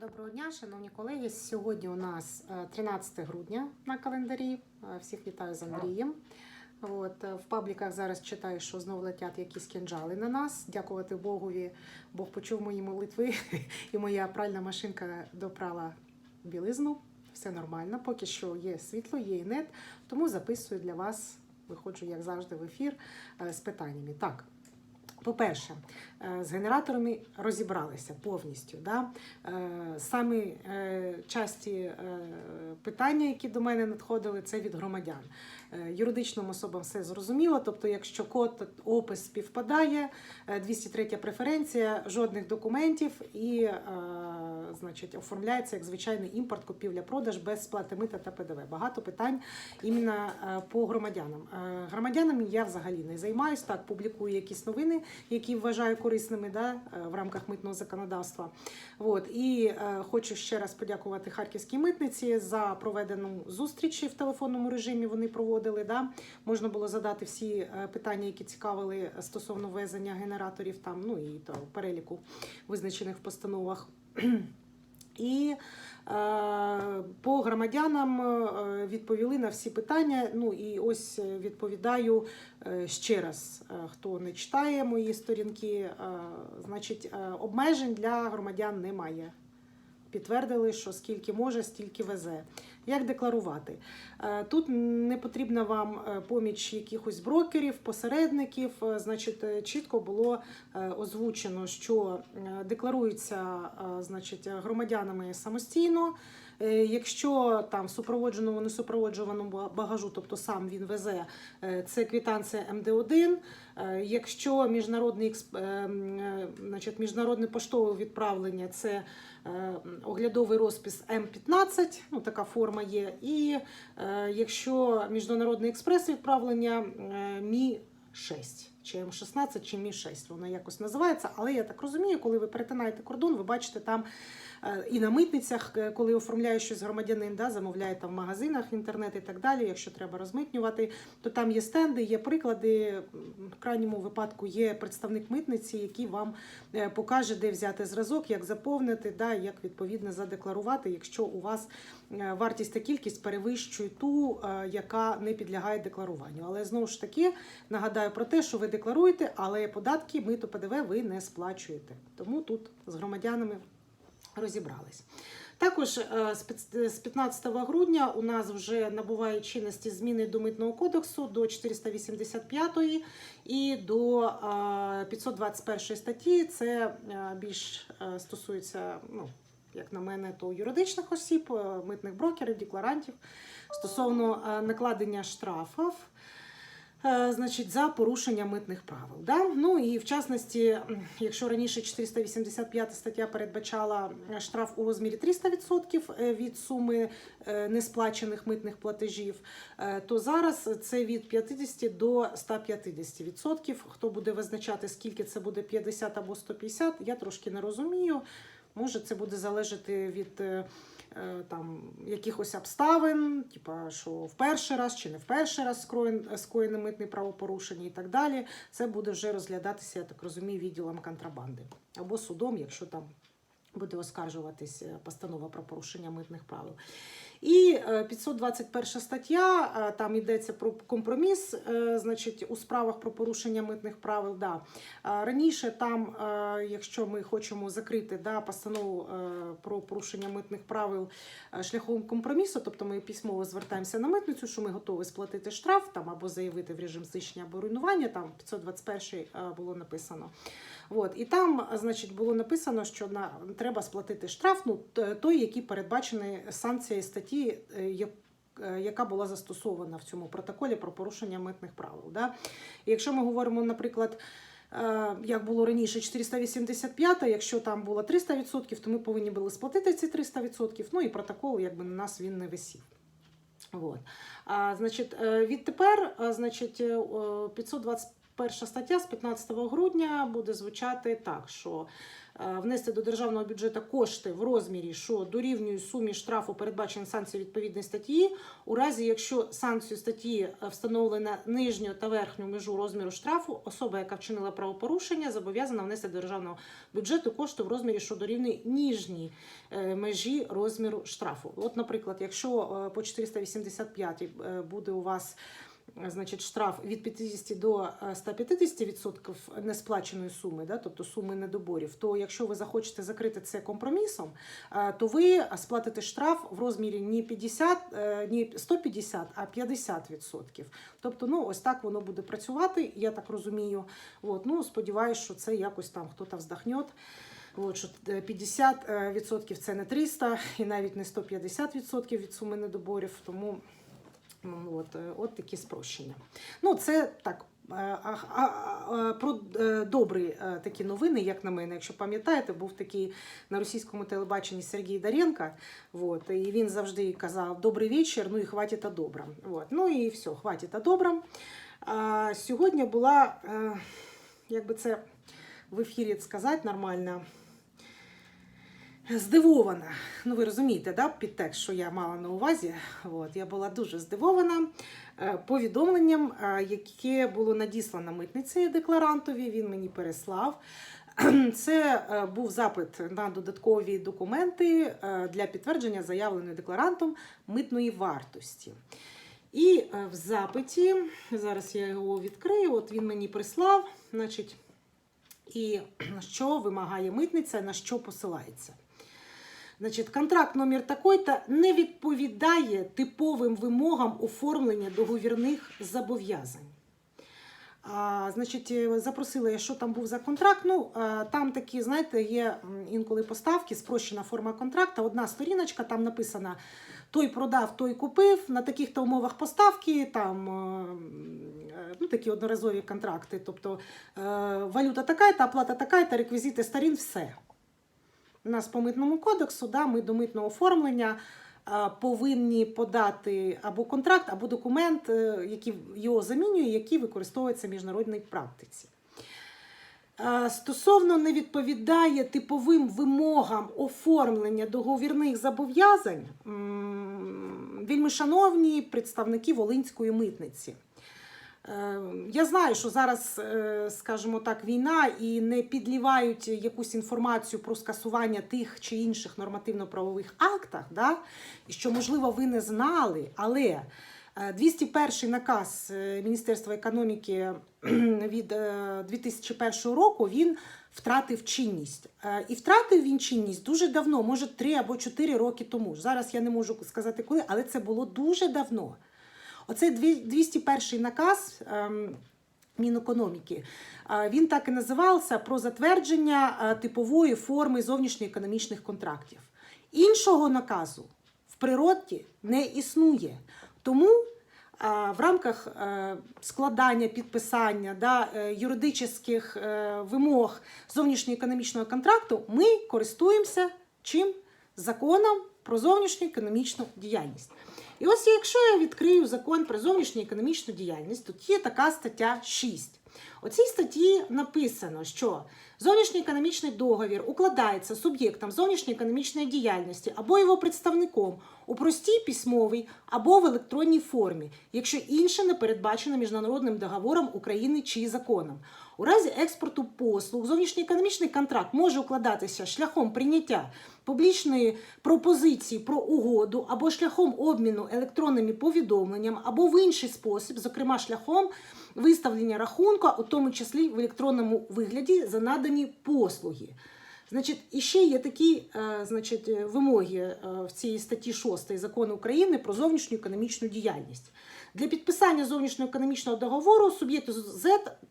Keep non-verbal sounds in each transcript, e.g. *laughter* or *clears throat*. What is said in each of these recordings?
Доброго дня, шановні колеги. Сьогодні у нас е, 13 грудня на календарі. Е, Всіх вітаю з Андрієм. От, е, в пабліках зараз читаю, що знову летять якісь кінжали на нас. Дякувати Богові. Бог почув мої молитви, *laughs* і моя пральна машинка допрала білизну. Все нормально. Поки що є світло, є і нет. Тому записую для вас, виходжу, як завжди, в ефір е, з питаннями. Так. По-перше, е, з генераторами розібралися повністю. Да? Е, Самі е, часті питання, які до мене надходили, це від громадян. Юридичним особам все зрозуміло, тобто, якщо код опис співпадає, е, 203 преференція, жодних документів і значить, оформляється як звичайний імпорт, купівля-продаж без сплати мита та ПДВ. Багато питань іменно по громадянам. Е, Громадянам я взагалі не займаюсь, так публікую якісь новини, які вважаю корисними да, е, в рамках митного законодавства. От. І е, хочу ще раз подякувати Харківській митниці за проведену зустріч в телефонному режимі. Вони проводили. Да. Можна було задати всі е, питання, які цікавили стосовно ввезення генераторів, там, ну і то, переліку визначених в постановах. І е, по громадянам е, відповіли на всі питання. Ну і ось е, відповідаю ще раз, хто не читає мої сторінки, значить, обмежень для громадян немає. Підтвердили, що скільки може, стільки везе. Як декларувати? Е, Тут не потрібна вам е, поміч якихось брокерів, посередників. Е, Значить, чітко було озвучено, що декларуються значить, громадянами самостійно. Е, Якщо там супроводженому, несупроводжуваному багажу, тобто сам він везе, е, це квитанція МД1. Е, Якщо міжнародний, експ- е, м, е, значить, міжнародне поштове відправлення, це оглядовий розпис М15, ну така форма є. І якщо міжнародний експрес відправлення е, Мі 6 чи М16, чи Мі 6 воно якось називається. Але я так розумію, коли ви перетинаєте кордон, ви бачите там і на митницях, е, коли оформляє щось громадянин, да, замовляє там в магазинах, інтернет і так далі. Якщо треба розмитнювати, то там є стенди, є приклади. В крайньому випадку є представник митниці, який вам е, покаже, де взяти зразок, як заповнити, да, як відповідно задекларувати, якщо у вас е, вартість та кількість перевищує ту, е, яка не підлягає декларуванню. Але знову ж таки нагадаю про те, що ви декларуєте, але податки, мито ПДВ ви не сплачуєте. Тому тут з громадянами розібрались. Також е, з 15 грудня у нас вже набуває чинності зміни до митного кодексу до 485 і до е, 521 статті. Це е, більш е, стосується, ну, як на мене, то юридичних осіб, е, митних брокерів, декларантів стосовно е, накладення штрафів. Е, Значить, за порушення митних правил. Да? Ну і в частності, якщо раніше 485 стаття передбачала е, штраф у розмірі 300% е, від суми несплачених митних платежів, то зараз це від 50 до 150%. Хто буде визначати, скільки це буде 50 або 150, я трошки не розумію. Може, це буде залежати від там якихось обставин, типа що в перший раз чи не в перший раз скоєне митне правопорушення і так далі. Це буде вже розглядатися, я так розумію, відділом контрабанди або судом, якщо там буде оскаржуватись е, постанова про порушення митних правил. І е, 521 стаття, е, там йдеться про компроміс, е, значить, у справах про порушення митних правил. Да. Е, Раніше там, е, якщо ми хочемо закрити да, постанову е, про порушення митних правил е, шляхом компромісу, тобто ми письмово звертаємося на митницю, що ми готові сплатити штраф там, або заявити в режим знищення або руйнування, там 521 е, було написано. От, і там, значить, було написано, що на, треба сплатити штраф, ну, той, який передбачений санкцією статті, е, е, яка була застосована в цьому протоколі про порушення митних правил. Да? Якщо ми говоримо, наприклад, е, як було раніше 485, якщо там було 300%, то ми повинні були сплатити ці 300%, ну і протокол якби на нас він не висів. Вот. А, значить, відтепер, значить, е, о, 521 перша стаття з 15 грудня буде звучати так, що е, внести до державного бюджету кошти в розмірі, що дорівнює сумі штрафу, передбаченої санкції відповідної статті, у разі якщо санкцію статті е, встановлена нижню та верхню межу розміру штрафу, особа, яка вчинила правопорушення, зобов'язана внести до державного бюджету кошти в розмірі, що дорівнює ніжній е, межі розміру штрафу. От, наприклад, якщо по 485 е, буде у вас значить, штраф від 50 до е, 150% несплаченої суми, да, тобто суми недоборів, то якщо ви захочете закрити це компромісом, е, то ви сплатите штраф в розмірі не 50, е, не 150, а 50%. Тобто, ну, ось так воно буде працювати, я так розумію. От, ну, сподіваюсь, що це якось там хтось вздохне. От, що е, 50% це не 300 і навіть не 150% від суми недоборів. Тому от, е, от такі спрощення. Ну, це так. е, а- а- а, Про е, добрі е, такі новини, як на мене, якщо пам'ятаєте, був такий на російському телебаченні Сергій Даренко. Вот, і він завжди казав Добрий вечір, ну і хватить о добром. Ну і все, хватить о добром. А, сьогодні була, як би це в ефірі сказати нормально, здивована. Ну, ви розумієте, да, підтекст, що я мала на увазі. От, я була дуже здивована е, повідомленням, е, яке було надіслано митниці декларантові. Він мені переслав. *clears throat* Це е, був запит на додаткові документи для підтвердження заявленої декларантом митної вартості. І в запиті, зараз я його відкрию, от він мені прислав, значить, і *clears throat* що вимагає митниця, на що посилається. Значить, контракт номер такой-то не відповідає типовим вимогам оформлення договірних зобов'язань. А, значить, е, запросила я, що там був за контракт. Ну, а, там такі, знаєте, є інколи поставки, спрощена форма контракту. Одна сторіночка, там написано той продав, той купив. На таких-то умовах поставки, там е, ну, такі одноразові контракти. Тобто е, валюта така, та оплата така, та реквізити сторін, все. У нас по митному кодексу, да, ми до митного оформлення е, повинні подати або контракт, або документ, е, який його замінює, який використовується в міжнародній практиці. Е, Стосовно не відповідає типовим вимогам оформлення договірних зобов'язань, вельми шановні представники Волинської митниці. Е, Я знаю, що зараз, е, скажімо так, війна і не підлівають якусь інформацію про скасування тих чи інших нормативно-правових актах, да? і що, можливо, ви не знали, але е, 201 наказ е, Міністерства економіки від е, 2001 року він втратив чинність. Е, І втратив він чинність дуже давно, може 3 або 4 роки тому. Зараз я не можу сказати коли, але це було дуже давно. Оцей 201 наказ ем, Мінекономіки, е, він так і називався про затвердження е, типової форми зовнішньоекономічних контрактів. Іншого наказу в природі не існує. Тому е, в рамках складання, підписання да, юридичних вимог зовнішньоекономічного контракту ми користуємося чим? Законом про зовнішню економічну діяльність. І ось якщо я відкрию закон про зовнішню економічну діяльність, тут є така стаття 6. У цій статті написано, що зовнішній економічний договір укладається суб'єктом зовнішньої економічної діяльності або його представником у простій письмовій або в електронній формі, якщо інше не передбачено міжнародним договором України чи законом. У разі експорту послуг зовнішньоекономічний контракт може укладатися шляхом прийняття публічної пропозиції про угоду або шляхом обміну електронними повідомленнями, або в інший спосіб, зокрема шляхом виставлення рахунку, у тому числі в електронному вигляді за надані послуги. Значить, і ще є такі е, значить, е, вимоги е, в цій статті 6 закону України про зовнішню економічну діяльність. Для підписання зовнішньоекономічного договору суб'єкту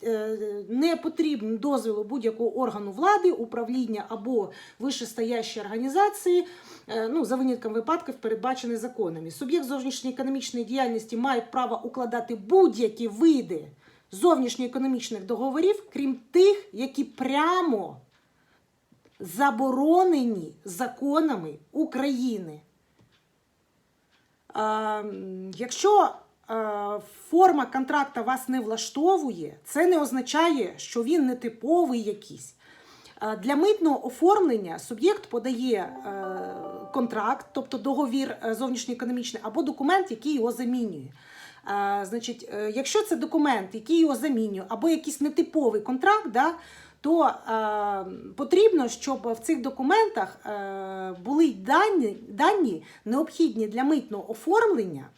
е, не потрібно дозволу будь-якого органу влади, управління або вищестоящої організації, ну, за винятком випадків, передбачених законами. Суб'єкт зовнішньої економічної діяльності має право укладати будь-які види зовнішньоекономічних договорів, крім тих, які прямо заборонені законами України. Якщо форма контракта вас не влаштовує, це не означає, що він не типовий якийсь. Для митного оформлення суб'єкт подає е, контракт, тобто договір е, зовнішньоекономічний, або документ, який його замінює. Значить, е, якщо це документ, який його замінює, або якийсь нетиповий контракт, да, то е, потрібно, щоб в цих документах е, були дані, дані необхідні для митного оформлення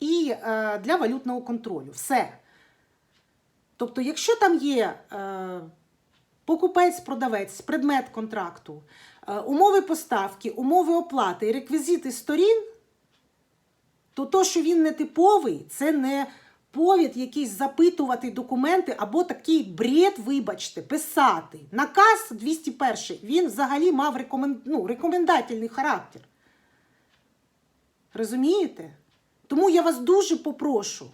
і е, для валютного контролю. Все. Тобто, якщо там є е, покупець-продавець, предмет контракту, е, умови поставки, умови оплати реквізити сторін, то то, що він не типовий, це не повід якийсь запитувати документи або такий бред, вибачте, писати. Наказ 201, він взагалі мав рекомен... ну, рекомендательний характер. Розумієте? Тому я вас дуже попрошу,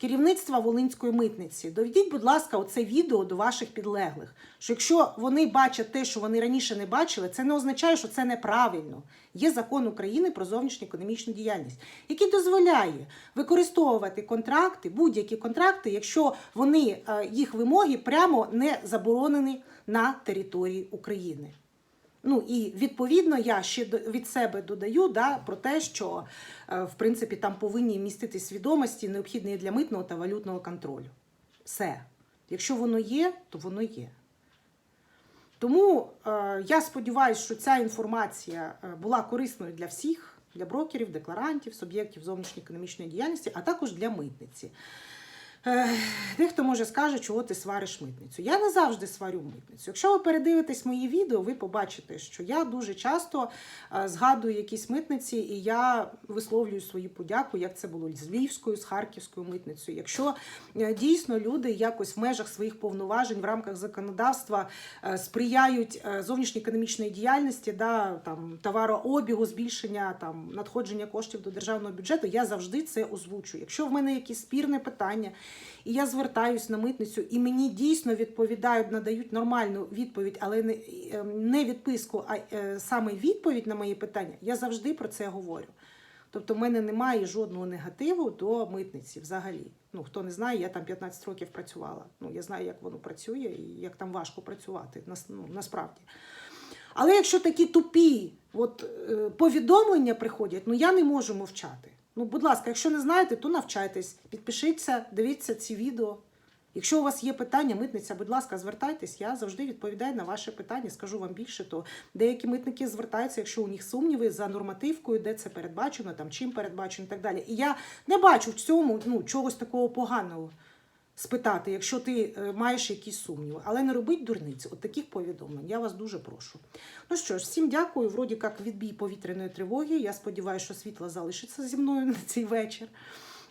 керівництва Волинської митниці, доведіть, будь ласка, оце відео до ваших підлеглих. Що якщо вони бачать те, що вони раніше не бачили, це не означає, що це неправильно. Є закон України про зовнішню економічну діяльність, який дозволяє використовувати контракти, будь-які контракти, якщо вони е, їх вимоги прямо не заборонені на території України. Ну і відповідно я ще від себе додаю да, про те, що е, в принципі там повинні містити свідомості, необхідні для митного та валютного контролю. Все. Якщо воно є, то воно є. Тому е, я сподіваюся, що ця інформація е, була корисною для всіх, для брокерів, декларантів, суб'єктів зовнішньої економічної діяльності, а також для митниці. Дехто може скаже, чого ти свариш митницю. Я не завжди сварю митницю. Якщо ви передивитесь мої відео, ви побачите, що я дуже часто е, згадую якісь митниці, і я висловлюю свою подяку, як це було з Львівською, з Харківською митницею. Якщо е, дійсно люди якось в межах своїх повноважень в рамках законодавства е, сприяють е, зовнішньої економічної діяльності, да, там, товарообігу, збільшення там, надходження коштів до державного бюджету, я завжди це озвучую. Якщо в мене якісь спірне питання, і я звертаюсь на митницю, і мені дійсно відповідають, надають нормальну відповідь, але не, е, не відписку, а е, саме відповідь на мої питання, я завжди про це говорю. Тобто, в мене немає жодного негативу до митниці взагалі. Ну, хто не знає, я там 15 років працювала. Ну, я знаю, як воно працює і як там важко працювати ну, насправді. Але якщо такі тупі от, е, повідомлення приходять, ну я не можу мовчати. Ну, будь ласка, якщо не знаєте, то навчайтесь, підпишіться, дивіться ці відео. Якщо у вас є питання, митниця, будь ласка, звертайтесь. Я завжди відповідаю на ваші питання. Скажу вам більше, то деякі митники звертаються, якщо у них сумніви за нормативкою, де це передбачено, там чим передбачено і так далі. І я не бачу в цьому ну, чогось такого поганого спитати, якщо ти е, маєш якісь сумніви. Але не робіть дурниць, от таких повідомлень. Я вас дуже прошу. Ну що ж, всім дякую. Вроді як відбій повітряної тривоги. Я сподіваюся, що світло залишиться зі мною на цей вечір.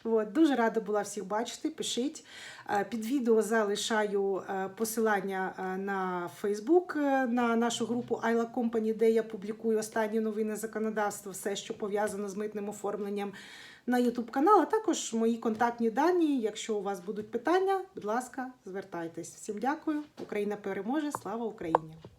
От, дуже рада була всіх бачити. Пишіть. Е, Під відео залишаю е, посилання на Фейсбук на нашу групу Айла Company, де я публікую останні новини законодавства, все, що пов'язано з митним оформленням на YouTube канал, а також мої контактні дані. Якщо у вас будуть питання, будь ласка, звертайтесь. Всім дякую. Україна переможе. Слава Україні!